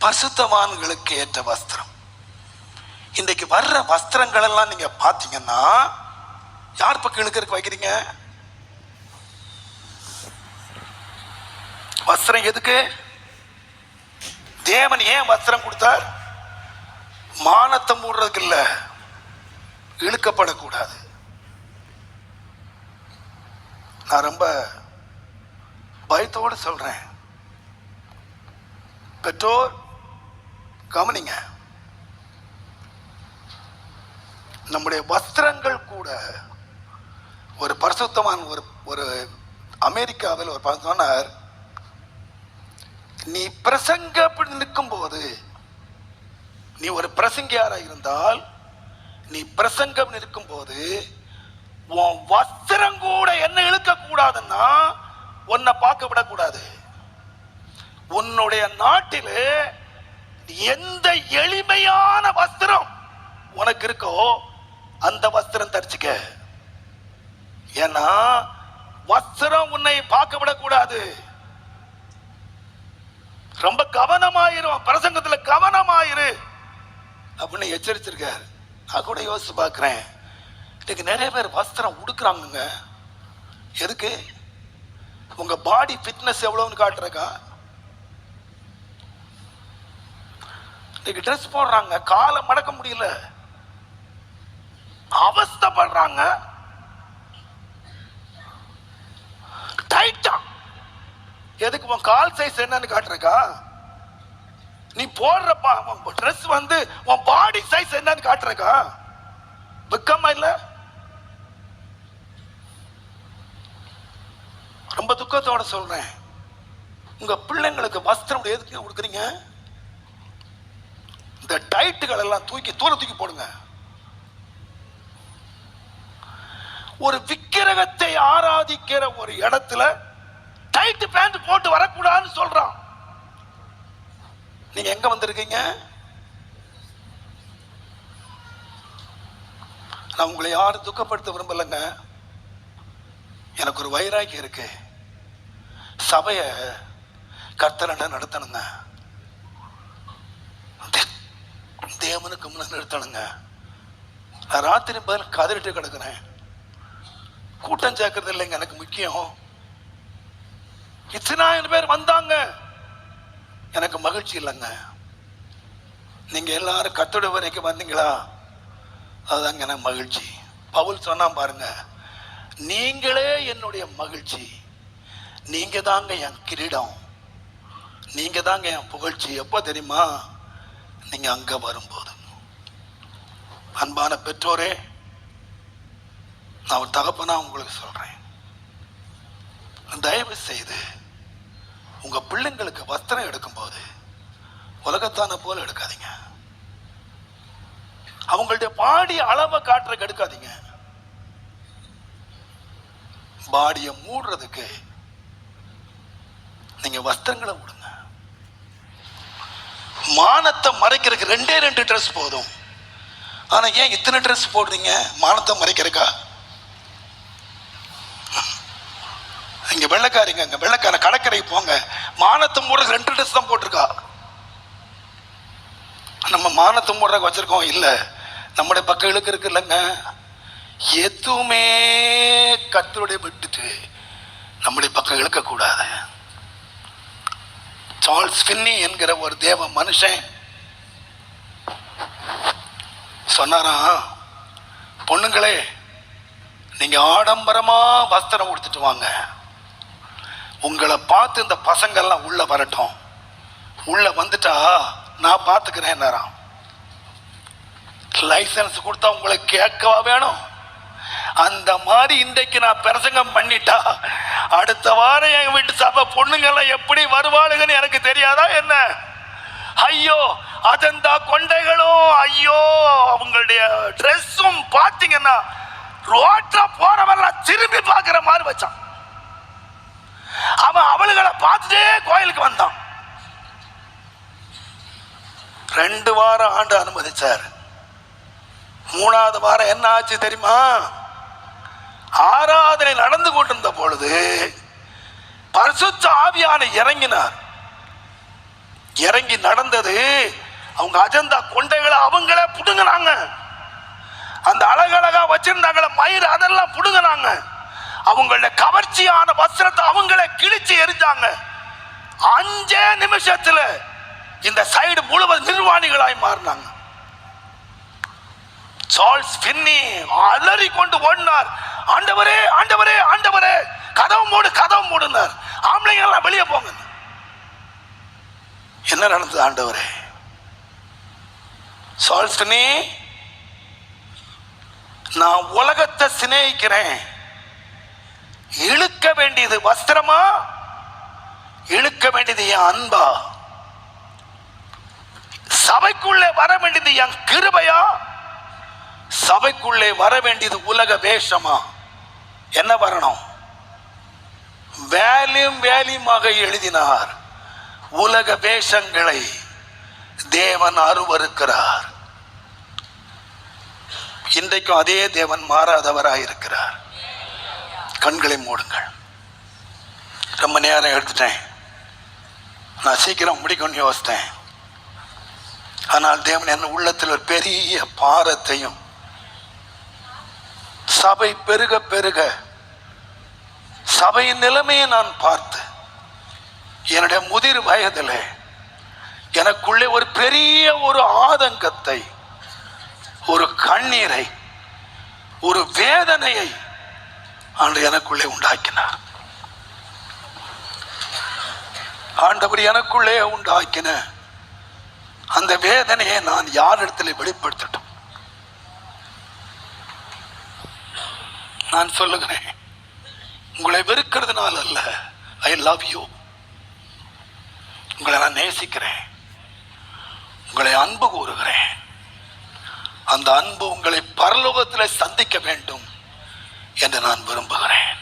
பசுத்தவான்களுக்கு ஏற்ற வஸ்திரம். இன்றைக்கு வர்ற வஸ்திரங்கள் எல்லாம் நீங்க பாத்தீங்கன்னா யார் பக்கம் இழுக்கிறதுக்கு வைக்கிறீங்க? வஸ்திரம் எதுக்கு? தேவன் ஏன் வஸ்திரம் கொடுத்தார்? மானத்தை மூடுறதுக்கு இல்ல. இழுக்கப்படக்கூடாது. நான் ரொம்ப பயத்தோடு சொல்றேன். பெற்றோர் கவனிங்க. நம்முடைய வஸ்திரங்கள் கூட ஒரு பரிசுத்தமான ஒரு ஒரு அமெரிக்காவில் ஒரு சொன்னார் நீ பிரசங்க நிற்கும் போது நீ ஒரு பிரசங்கியாராக இருந்தால் நீ பிரசங்கம் நிற்கும் போது உன் வஸ்திரம் கூட என்ன இழுக்க கூடாதுன்னா உன்னை பார்க்க விடக்கூடாது. உன்னுடைய நாட்டிலே எந்த எளிமையான வஸ்திரம் உனக்கு இருக்கோ அந்த வஸ்திரம் தரிச்சுக்க. ஏன்னா வஸ்திரம் உன்னை பார்க்க விடக்கூடாது ரொம்ப கவனமாயிரும் பிரசங்கத்துல கவனமாயிரு. அப்படின்னு எச்சரிச்சிருக்காரு. நான் கூட யோசிச்சு பார்க்குறேன். இன்னைக்கு நிறைய பேர் வஸ்திரம் உடுக்குறாங்கங்க. எதுக்கு? உங்க பாடி ஃபிட்னஸ் எவ்வளோன்னு காட்டுறக்கா? இன்னைக்கு ட்ரெஸ் போடுறாங்க காலை மடக்க முடியல. அவஸ்தைப்படுறாங்க. டைட்டா எதுக்கு உன் கால் சைஸ் என்னன்னு காட்டுறக்கா? நீ போடுறப்பா ட்ரெஸ் வந்து உன் பாடி சைஸ் என்னன்னு காட்டுறக்கா? வெக்கமா இல்ல? ரொம்ப துக்கத்தோட சொல்றேன். உங்க பிள்ளைங்களுக்கு வஸ்திரம் எதுக்கு கொடுக்குறீங்க? இந்த டைட்டுகள் எல்லாம் தூக்கி தூர தூக்கி போடுங்க. ஒரு விக்கிரகத்தை ஆராதிக்கிற ஒரு இடத்துல டைட் பேண்ட் போட்டு வரக்கூடாதுன்னு சொல்றான். நீங்க எங்க வந்திருக்கீங்க? நான் உங்களை யாரும் துக்கப்படுத்த விரும்பலைங்க. எனக்கு ஒரு வைராக்கியம் இருக்கு. சபைய கர்த்தரண்ட நடத்தணுங்க? தேவனுக்கு முன்ன நிறுத்தணுங்க. நான் ராத்திரி பதில் கதறிட்டு கிடக்குறேன். கூட்டம் சேர்க்கறது இல்லைங்க எனக்கு முக்கியம். இத்தனாயிரம் பேர் வந்தாங்க. எனக்கு மகிழ்ச்சி இல்லைங்க. நீங்க எல்லாரும் கத்தோட வரைக்கும் வந்தீங்களா? அதுதாங்க எனக்கு மகிழ்ச்சி. பவுல் சொன்னா பாருங்க நீங்களே என்னுடைய மகிழ்ச்சி. நீங்க தாங்க என் கிரீடம். நீங்க தாங்க என் புகழ்ச்சி. எப்போ தெரியுமா? நீங்க அங்க வரும்போது. அன்பான பெற்றோரே நான் ஒரு தகப்பனா உங்களுக்கு சொல்றேன். தயவு செய்து உங்க பிள்ளைங்களுக்கு வஸ்திரம் எடுக்கும்போது உலகத்தான போல எடுக்காதீங்க. அவங்களுடைய பாடி அளவை காட்டுறதுக்கு எடுக்காதீங்க. பாடியை மூடுறதுக்கு நீங்க வஸ்திரங்களை விடுங்க மானத்தை மறைக்கிறதுக்கு ரெண்டே ரெண்டு ட்ரெஸ் போதும். ஆனால் ஏன் இத்தனை ட்ரெஸ் போடுறீங்க? மானத்தை மறைக்கிறக்கா இங்க வெள்ளக்காரிங்க இங்க வெள்ளக்கார கடற்கரை போங்க. மானத்தை மூட ரெண்டு ட்ரெஸ் தான் போட்டிருக்கா. நம்ம மானத்தை மூடுறதுக்கு வச்சிருக்கோம். இல்லை நம்முடைய பக்கம் இழுக்கு இருக்கு இல்லைங்க. எதுவுமே கத்தருடைய விட்டுட்டு நம்முடைய பக்கம் இழுக்கக்கூடாது. சார்ல்ஸ் ஃபின்னி என்கிற ஒரு தேவ மனுஷன் சொன்னாராம் பொண்ணுங்களே நீங்க ஆடம்பரமா வஸ்திரம் உடுத்துட்டு வாங்க. உங்களை பார்த்து இந்த பசங்கள்லாம் உள்ள வரட்டும். உள்ள வந்துட்டா நான் பார்த்துக்கிறேன் லைசன்ஸ் கொடுத்தா உங்களை கேட்கவா வேணும்? அந்த மாதிரி இன்றைக்கு நான் பிரசங்கம் பண்ணிட்டா அடுத்த வாரம் எங்க வீட்டு சபை பொண்ணுங்கெல்லாம் எப்படி வருவாளுங்கன்னு எனக்கு தெரியாதா என்ன? ஐயோ அதந்தா கொண்டைகளும் ஐயோ அவங்களுடைய ட்ரெஸ்ஸும் பார்த்தீங்கன்னா ரோட்ல போறவெல்லாம் திரும்பி பார்க்குற மாதிரி வச்சான். அவன் அவளுகளை பார்த்துட்டே கோயிலுக்கு வந்தான். ரெண்டு வாரம் ஆண்டு அனுமதிச்சார். மூணாவது வாரம் என்ன ஆச்சு தெரியுமா? ஆராதனை நடந்து கொண்டிருந்த பொழுது பரிசுத்த ஆவியான இறங்கினார். இறங்கி நடந்தது அவங்க அஜந்தா கொண்டைகளை அவங்களே புடுங்கினாங்க. அந்த அழகழகா வச்சிருந்தாங்கள மயிர் அதெல்லாம் புடுங்கினாங்க. அவங்கள கவர்ச்சியான வஸ்திரத்தை அவங்களே கிழிச்சு எரிஞ்சாங்க. அஞ்சே நிமிஷத்துல இந்த சைடு முழுவதும் நிர்வாணிகளாய் மாறினாங்க. சார்ல்ஸ் பின்னி அலறி கொண்டு ஓடினார். ஆண்டவரே ஆண்டவரே ஆண்டவரே. கதவு மூடு கதவு மூடுனார். ஆம்பளைங்கெல்லாம் வெளியே போங்க. என்ன நடந்தது ஆண்டவரே? சார்ல்ஸ் பின்னி நான் உலகத்தை சிநேகிக்கிறேன். இழுக்க வேண்டியது வஸ்திரமா? இழுக்க வேண்டியது என் அன்பா? சபைக்குள்ளே வர வேண்டியது என் கிருபையா? சபைக்குள்ளே வர வேண்டியது உலக வேஷமா? என்ன வரணும்? வேலையும் வேலையுமாக எழுதினார். உலக வேஷங்களை தேவன் அருவருக்கிறார். இன்றைக்கும் அதே தேவன் மாறாதவராயிருக்கிறார் கண்களை மூடுங்கள். ரொம்ப நேரம் எடுத்துட்டேன். நான் சீக்கிரம் முடிக்கணும்னு யோசித்தேன். ஆனால் தேவன் என் உள்ளத்தில் ஒரு பெரிய பாரத்தையும் சபை பெருக பெருக சபையின் நிலைமையை நான் பார்த்து என்னுடைய முதிர் வயதில் எனக்குள்ளே ஒரு பெரிய ஒரு ஆதங்கத்தை ஒரு கண்ணீரை ஒரு வேதனையை ஆண்டு எனக்குள்ளே உண்டாக்கினார். ஆண்டவர் எனக்குள்ளே உண்டாக்கின அந்த வேதனையை நான் யாரிடத்தில் வெளிப்படுத்தட்டும்? நான் சொல்லுகிறேன். உங்களை வெறுக்கிறதுனால அல்ல. ஐ லவ் யூ உங்களை நான் நேசிக்கிறேன். உங்களை அன்பு கூறுகிறேன். அந்த அன்பு உங்களை பரலோகத்தில் சந்திக்க வேண்டும் என்று நான் விரும்புகிறேன்.